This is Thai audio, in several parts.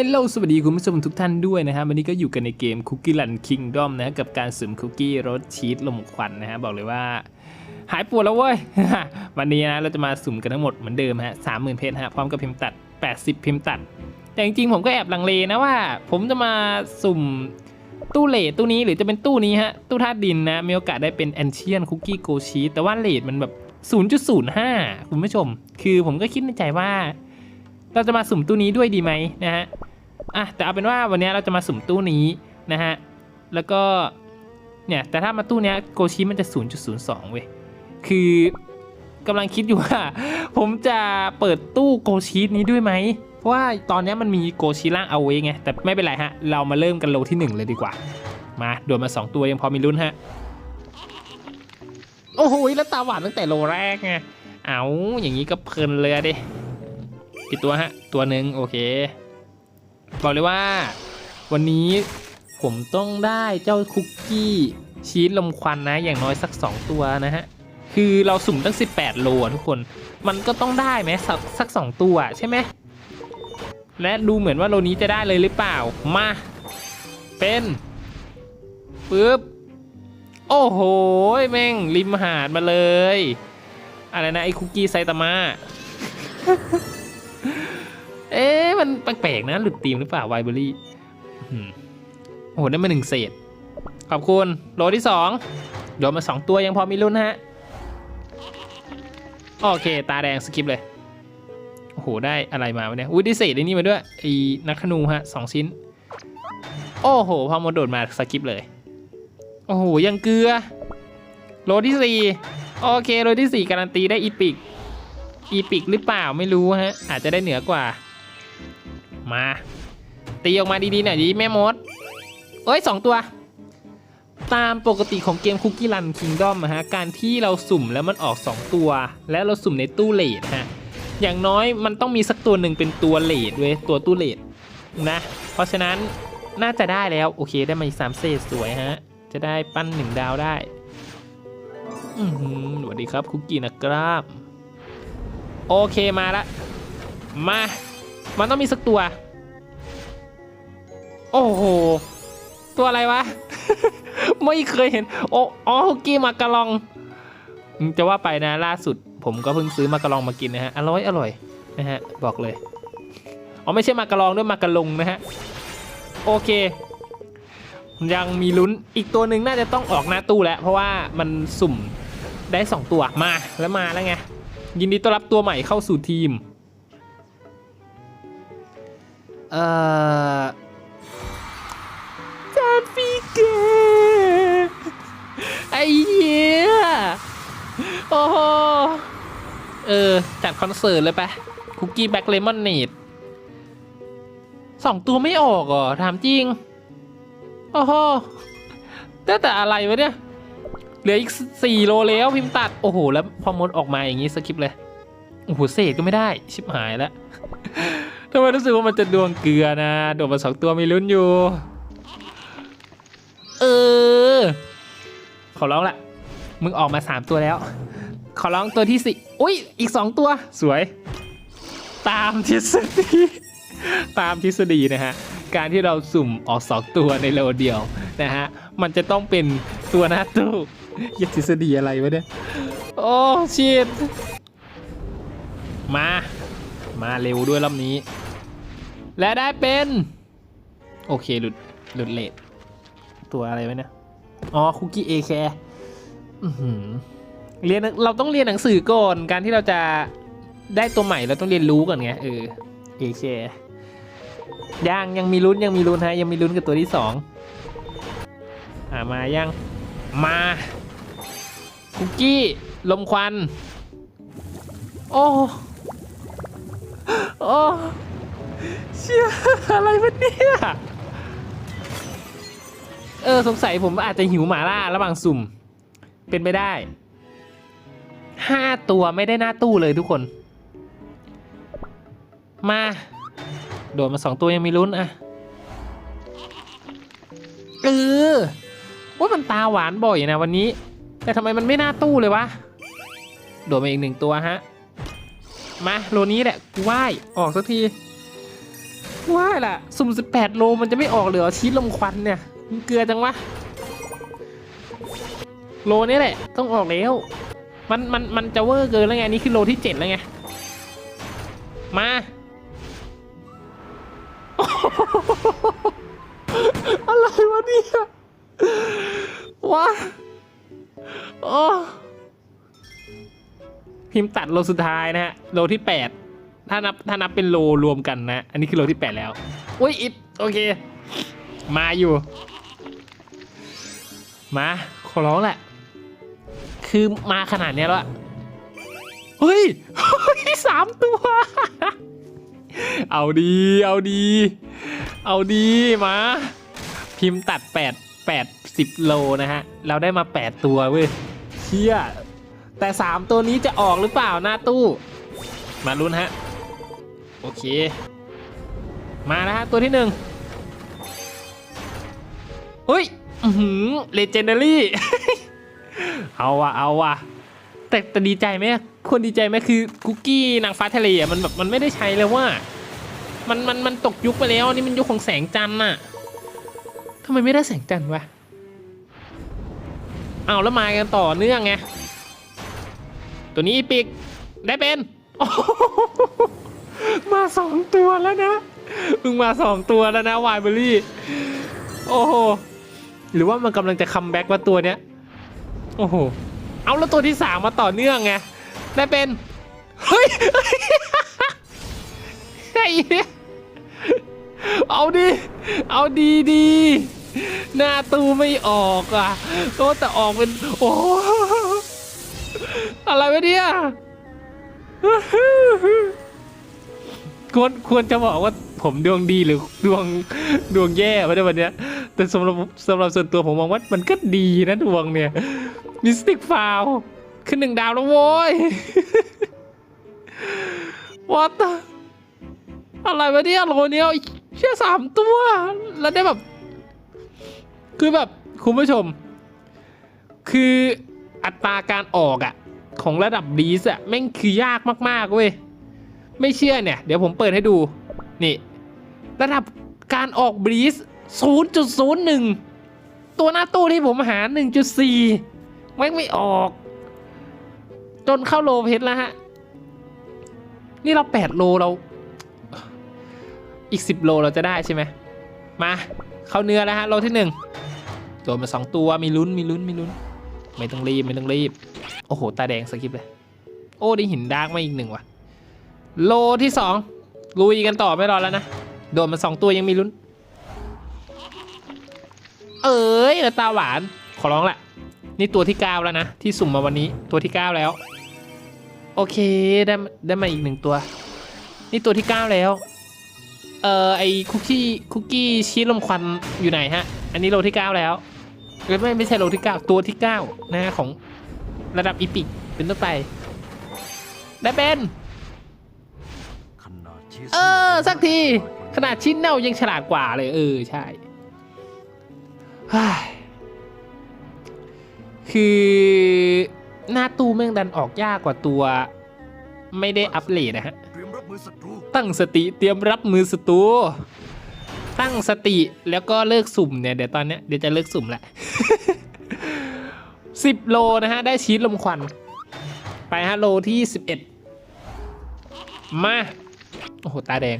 ฮลโลสวัสดีคุณผู้ชมทุกท่านด้วยนะครับวันนี้ก็อยู่กันในเกม Cookie Run Kingdom นะกับการสุ่มคุกกี้รสชีสลมควันนะฮะบอกเลยว่า หายปวดแล้วเว้ย วันนี้นะเราจะมาสุ่มกันทั้งหมดเหมือนเดิมฮะสามหมื่นเพชรฮะพร้อมกับพิมพ์ตัด 80 พิมพ์ตัด แต่จริงๆผมก็แอบลังเลนะว่า ผมจะมาสุ่มตู้เลทตู้นี้หรือจะเป็นตู้นี้ฮะตู้ธาตุดินนะมีโอกาสได้เป็นแอนเชียนคุกกี้โกชีแต่ว่าเลทมันแบบ 0.05 คุณผู้ชม คือผมก็คิดในใจว่า เราจะมาสุ่มตู้นี้ด้วยดีไหมนะฮะ อะแต่เอาเป็นว่าวันนี้เราจะมาสุ่มตู้นี้นะฮะ แล้วก็เนี่ยแต่ถ้ามาตู้เนี้ยโกชิมันจะ 0.02 เว้ย คือกำลังคิดอยู่ว่า ผมจะเปิดตู้โกชินี้ด้วยไหม เพราะว่าตอนนี้มันมีโกชิล่างเอาไว้ไง แต่ไม่เป็นไรฮะ เรามาเริ่มกันโลที่ 1 เลยดีกว่า มาโดนมา 2 ตัวยังพอมีลุ้นฮะ โอ้โหแล้วตาหวานตั้งแต่โลแรกไง เอาอย่างนี้ก็เพลินเลยดิกี่ตัวฮะ ตัวหนึ่งโอเค บอกเลยว่า วันนี้ผมต้องได้เจ้าคุกกี้ชีสลมควันนะ อย่างน้อยสัก 2 ตัวนะฮะ คือเราสุ่มตั้ง 18 โลทุกคน มันก็ต้องได้ไหมสักสัก 2 ตัวใช่ไหม และดูเหมือนว่าโลนี้จะได้เลยหรือเปล่า มา เป็นปึ๊บ โอ้โห แม่งริมหาดมาเลย อะไรนะ ไอ้คุกกี้ไซตามะ เอ๊ะมันแปลกๆนะ หลุดตีมหรือเปล่าไวเบอรี่โอ้โหได้มาหนึ่งเศษ ขอบคุณ โลที่สองโดนมาสองตัวยังพอมีลุ้นฮะ โอเค ตาแดงสกิปเลย โอ้โห ได้อะไรมาวะเนี่ย อุ้ยได้เศษไอ้นี่มาด้วยไอ้นักขนูฮะสองชิ้น โอ้โห พอมาโดดมาสกิปเลย โอ้โห ยังเกลือ โลที่สี่โอเค โลที่สี่การันตีได้อีปิกอีปิกหรือเปล่าไม่รู้ฮะ อาจจะได้เหนือกว่า มาตีออกมาดีๆหน่อยดิแม่มดเอ้ยสองตัว ตามปกติของเกมคุกกี้รันคิงดอมฮะการที่เราสุ่มแล้วมันออก 2 ตัว แล้วเราสุ่มในตู้เลดฮะอย่างน้อยมันต้องมีสักตัวหนึ่งเป็นตัวเลดเว้ยตัวตู้เลดนะ เพราะฉะนั้นน่าจะได้แล้ว โอเคได้มาอีกสามเศษสวยฮะ จะได้ปั้นหนึ่งดาวได้ อือหือสวัสดีครับคุกกี้นะครับ โอเคมาละ มา มันต้องมีสักตัว โอ้โห ตัวอะไรวะ ไม่เคยเห็น โอ้อ๋อฮกกี้มากะลอง จะว่าไปนะล่าสุด ผมก็เพิ่งซื้อมากะลองมากินนะฮะ อร่อยอร่อยนะฮะ บอกเลย อ๋อไม่ใช่มากะลองด้วยมากะลงนะฮะ โอเค ยังมีลุ้น อีกตัวหนึ่งน่าจะต้องออกหน้าตู้แล้ว เพราะว่ามันสุ่มได้สองตัว มา แล้วมาแล้วไง ยินดีต้อนรับตัวใหม่เข้าสู่ทีม เอ่อจานฟิเกไอ้เหี้ยโอ้โหเออ จัดคอนเสิร์ตเลยปะคุกกี้แบ็กเลมอนเนดสองตัวไม่ออกเหรอ ถามจริง โอ้โหแต่แต่อะไรวะเนี่ย เหลืออีกสี่โลแล้วพิมพ์ตัด โอ้โห แล้วพอมดออกมาอย่างนี้สกิปเลย โอ้โห เศษก็ไม่ได้ ชิบหายแล้ว ทำไมรู้สึกว่ามันจะดวงเกลือนะ โดดมาสองตัวมีลุ้นอยู่ เออ ขอร้องละ มึงออกมาสามตัวแล้ว ขอร้องตัวที่สี่อุ้ย อีกสองตัว สวย ตามทฤษฎี ตามทฤษฎีนะฮะ การที่เราสุ่มออกสองตัวในโลเดียวนะฮะ มันจะต้องเป็นตัวหน้าตู้เหี้ยทฤษฎีอะไรวะเนี่ย โอ้ชิตมา มาเร็วด้วยรอบนี้ และได้เป็น โอเคหลุดหลุดเลทตัวอะไรไวะเนี่ย อ๋อคุกกี้เอแคร์เรียนเราต้องเรียนหนังสือก่อนการที่เราจะได้ตัวใหม่เราต้องเรียนรู้ก่อนไงเออเอแคร์ยังยังมีลุ้นยังมีลุ้นฮะยังมีลุ้นกับตัวที่สองอ่ามายังมาคุกกี้ลมควัน โอ้ โอ้เชี่ยอะไรวะเนี่ยเออสงสัยผมอาจจะหิวหมาล่าระหว่างสุ่ม เป็นไปได้ห้าตัวไม่ได้หน้าตู้เลยทุกคน มา โดดมาสองตัวยังมีลุ้นอะเออว่ามันตาหวานบ่อยนะวันนี้ แต่ทำไมมันไม่หน่าตู้เลยวะ โดดมาอีกหนึ่งตัวฮะ มาโลนี้แหละกูไหวออกสักทีว่าล่ะ สุ่ม 18 โลมันจะไม่ออกเลยเหรอชีสลมควันเนี่ยมันเกลือจังวะโลนี้แหละ ต้องออกแล้ว มันมันมันจะเวอร์เกินแล้วไงนนี่คือโลที่ 7 แล้วไง มาอะไรวะเนี่ยว้าโอ้ พิมพ์ตัดโลสุดท้ายนะฮะโลที่ 8 ถ้านับถ้านับเป็นโลรวมกันนะ อันนี้คือโลที่ 8 แล้วอุ้ยอิดโอเค มาอยู่ มาขอร้องแหละ คือมาขนาดเนี้ยแล้วเฮ้ยเฮ้ยสามตัว เอาดี เอาดี เอาดีมา พิมพ์ตัด 8 8 10 โลนะฮะ เราได้มา 8 ตัวเว้ยเชี่ย แต่ 3 ตัวนี้จะออกหรือเปล่าหน้าตู้ มาลุ้นฮะ โอเค มานะฮะ ตัวที่หนึ่งเฮ้ยหือเลเจนดารี่ เอาว่ะเอาว่ะแต่แต่ดีใจไหมควรดีใจไหมคือคุกกี้นางฟ้าทะเลอะมันแบบมันไม่ได้ใช้แล้วว่า มันมันมันตกยุคไปแล้วนนี่มันยุคของแสงจันทร์น่ะทำไมไม่ได้แสงจันทร์วะเอาแล้วมากันต่อเนื่องไง ตัวนี้อีปิกได้เป็นมาสองตัวแล้วนะมึงมาสองตัวแล้วนะวายเบอรี่ โอ้โห หรือว่ามันกำลังจะคัมแบ็กว่าตัวเนี้ย โอ้โห เอาแล้วตัวที่สามมาต่อเนื่องไง ได้เป็น เฮ้ยไอ้เนี่ยเอาดิเอาดีดีหน้าตู้ไม่ออกอะโอ้แต่ออกเป็น โอ้ อะไรวะเนี่ยควรควรจะบอกว่าผมดวงดีหรือดวงดวงแย่วะในวันเนี้ย แต่สำหรับสำหรับส่วนตัวผมมองว่ามันก็ดีนะดวงเนี่ยมิสติกฟาวขึ้นหนึ่งดาวแล้วโว้ย What the อะไรวะเนี่ยโลเนี้ยแค่สามตัว แล้วได้แบบ คือแบบ คุณผู้ชม คือ อัตราการออกอะของระดับบีสอะแม่งคือยากมากๆเว้ยไม่เชื่อเนี่ย เดี๋ยวผมเปิดให้ดู นี่ ระดับการออกบีส0.01 ตัวหน้าตู้ที่ผมหา 1.4แม่งไม่ออก จนเข้าโลเพชรแล้วฮะ นี่เรา 8 โลเรา อีก 10 โลเราจะได้ใช่ไหม มา เข้าเนื้อแล้วฮะ โลที่ 1 ตัวมาสองตัวมีลุ้นมีลุ้นมีลุ้น ไม่ต้องรีบไม่ต้องรีบ โอ้โห ตาแดงสกิปเลย โอ้ได้หินดาร์กมาอีกหนึ่งว่ะ โลที่สองลุยกันต่อไม่รอแล้วนะ โดนมาสองตัวยังมีลุ้น เอ้ยตาหวาน ขอร้องแหละนี่ตัวที่เก้าแล้วนะ ที่สุ่มมาวันนี้ตัวที่เก้าแล้ว โอเคได้ได้มาอีกหนึ่งตัว นี่ตัวที่เก้าแล้วเอ่อไอคุกกี้คุกกี้ชีสลมควันอยู่ไหนฮะ อันนี้โลที่เก้าแล้ว ไม่ไม่ใช่โลที่เก้าตัวที่เก้านะฮะของระดับอีพิกเป็นต้นไป ได้เป็นเออ สักที ขนาดชิ้นเน่ายังฉลาดกว่าเลย เออ ใช่คือหน้าตู้แม่งดันออกยากกว่าตัว ไม่ได้อัปเดตนะฮะ ตั้งสติเตรียมรับมือศัตรู ตั้งสติแล้วก็เลิกสุ่มเนี่ยเดี๋ยวตอนเนี้ยเดี๋ยวจะเลิกสุ่มแหละสิบโลนะฮะ ได้ชีสลมควัน ไปฮะ โลที่สิบเอ็ดมา โอ้โห ตาแดง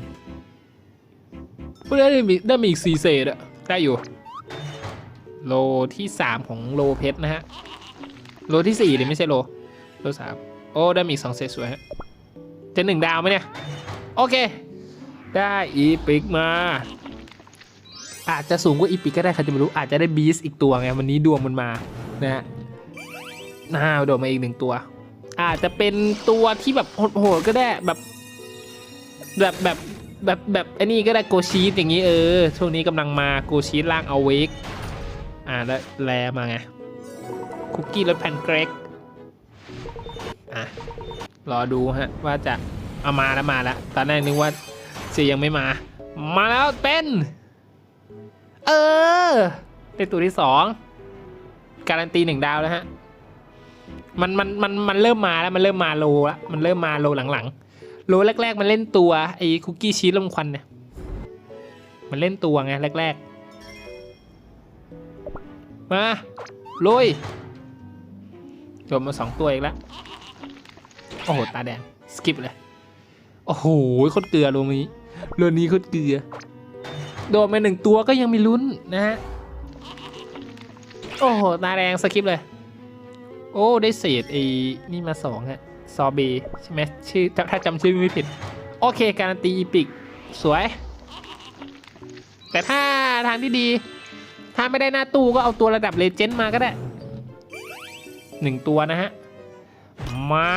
พวกนี้ได้มีได้มีอีกสี่เศษอะได้อยู่ โลที่สามของโลเพชรนะฮะ โลที่สี่เลยไม่ใช่โล โลสามโอ้ ได้มีอีกสองเศษสวยฮะ จะหนึ่งดาวไหมเนี่ย โอเค ได้อีพิกมา อาจจะสูงกว่าอีพิกก็ได้ใครจะไม่รู้อาจจะได้บีสอีกตัวไงวันนี้ดวงมันมานะฮะน่าโดดมาอีกหนึ่งตัว อาจจะเป็นตัวที่แบบโหดๆก็ได้แบบ แบบแบบแบบแบบไอ้นี่ก็ได้โกชีสอย่างนี้เออ ช่วงนี้กำลังมาโกชีสล่างเอาเวกอ่าแล้วแลมาไงคุกกี้รสแพนเกรกอะรอดูฮะว่าจะเอามาแล้วมาแล้วตอนแรกนึกว่าเสียยังไม่มา มาแล้วเป็น เออเป็นตัวที่สองการันตีหนึ่งดาวแล้วฮะ มันมันมันมันเริ่มมาแล้วมันเริ่มมาโลล้วมันเริ่มมาโลหลังๆ โลแรก ๆ มันเล่นตัวไอ้คุกกี้ชีสลมควันเนี่ย มันเล่นตัวไงแรก ๆ มาลุยโดนมาสองตัวอีกแล้ว โอ้โห ตาแดง สกิปเลย โอ้โหโคตรเกลือโลนี้เรื่องนี้โคตรเกลือ โดนมาหนึ่งตัวก็ยังมีลุ้นนะฮะ โอ้โหตาแดงสกิปเลย โอ้ ได้เศษไอ้นี่มาสองฮะ ซอเบใช่ไหมชื่อถ้าจำชื่อไม่ผิด โอเค การันตีอีพิก สวย แต่ถ้าทางที่ดี ถ้าไม่ได้หน้าตู้ก็เอาตัวระดับเลเจนด์มาก็ได้หนึ่งตัวนะฮะ มา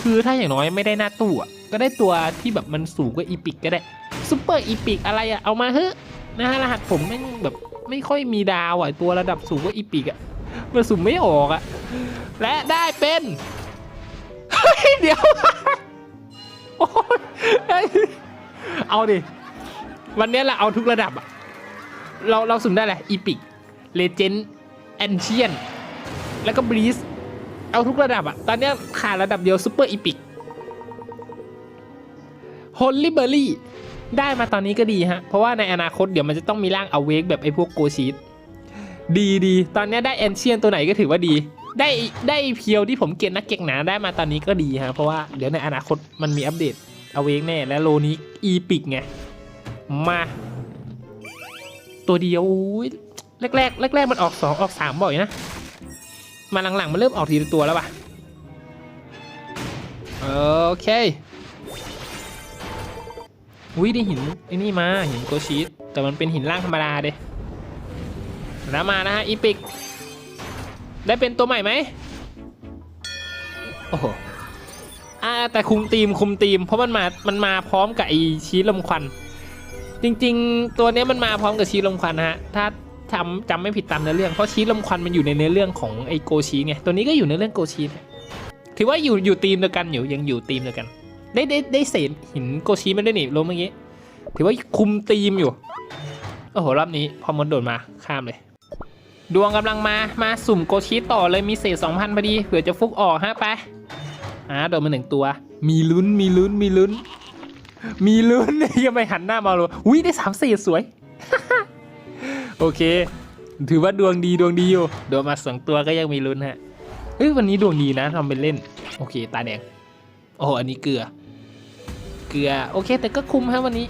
คือถ้าอย่างน้อยไม่ได้หน้าตู้ก็ได้ตัวที่แบบมันสูงกว่าอีพิกก็ได้ ซูเปอร์อีพิกอะไรอะเอามาเถอะนะฮะรหัสผมแม่งแบบไม่ค่อยมีดาวอะตัวระดับสูงกว่าอีพิกอะมันสุ่มไม่ออกอะและได้เป็นเฮ้ยเดี๋ยวเอาดิ วันนี้เราเอาทุกระดับอะเราเราสุ่มได้แหละอีพิกเลเจนด์แอนเชียน แล้วก็บรีสเอาทุกระดับอะตอนนี้ขาดระดับเดียวซูเปอร์อีพิกฮอลลี่เบอร์รี่ ได้มาตอนนี้ก็ดีฮะ เพราะว่าในอนาคตเดี๋ยวมันจะต้องมีร่างอเวกแบบไอ้พวกโกชีตดีดี ตอนนี้ได้แอนเชียนตัวไหนก็ถือว่าดี ได้ได้เพียวที่ผมเก็บนักเก็กหนาได้มาตอนนี้ก็ดีฮะ เพราะว่าเดี๋ยวในอนาคตมันมีอัปเดตอเวกแน่ และโลนี้อีพิกไง มา ตัวเดียวแรกแรกแรกแรกมันออกสองออกสามบ่อยนะ มาหลังๆ มันเริ่มออกทีละตัวแล้วป่ะ โอเค วิได้หินไอ้นี่มาหินโกชีตแต่มันเป็นหินล่างธรรมดาเด้แล้วมานะฮะอีพิก ได้เป็นตัวใหม่ไหมโอ้โหอ่าแต่คุมทีมคุมทีม เพราะมันมา มันมาพร้อมกับไอชีสลมควัน จริงๆ ตัวนี้มันมาพร้อมกับชีสลมควันนะฮะ ถ้าจำจำไม่ผิดตามเนื้อเรื่อง เพราะชีสลมควันมันอยู่ในเนื้อเรื่องของไอโกชีไง ตัวนี้ก็อยู่ในเรื่องโกชีนะถือว่าอยู่อยู่ทีมเดียวกันอยู่ยังอยู่ทีมเดียวกัน ได้ได้ได้เศษหินโกชีไม่ได้หนีลงเมื่อกี้ ถือว่าคุมทีมอยู่ โอ้โหรอบนี้พอมดโดดมาข้ามเลย ดวงกำลังมา มาสุ่มโกชีต่อเลยมีเศษ2,000พอดีเผื่อจะฟุกออกฮะไปอ่าโดนมาหนึ่งตัว มีลุ้นมีลุ้นมีลุ้น มีลุ้นยังไม่หันหน้ามาเลยอุ้ยได้สามเศษสวย โอเค ถือว่าดวงดีดวงดีอยู่โดนมาสองตัวก็ยังมีลุ้นฮะเฮ้ยวันนี้ดวงดีนะทำเป็นเล่น โอเค ตาแดงโอ้โหอันนี้เกลือ เกลือ โอเค แต่ก็คุ้มฮะวันนี้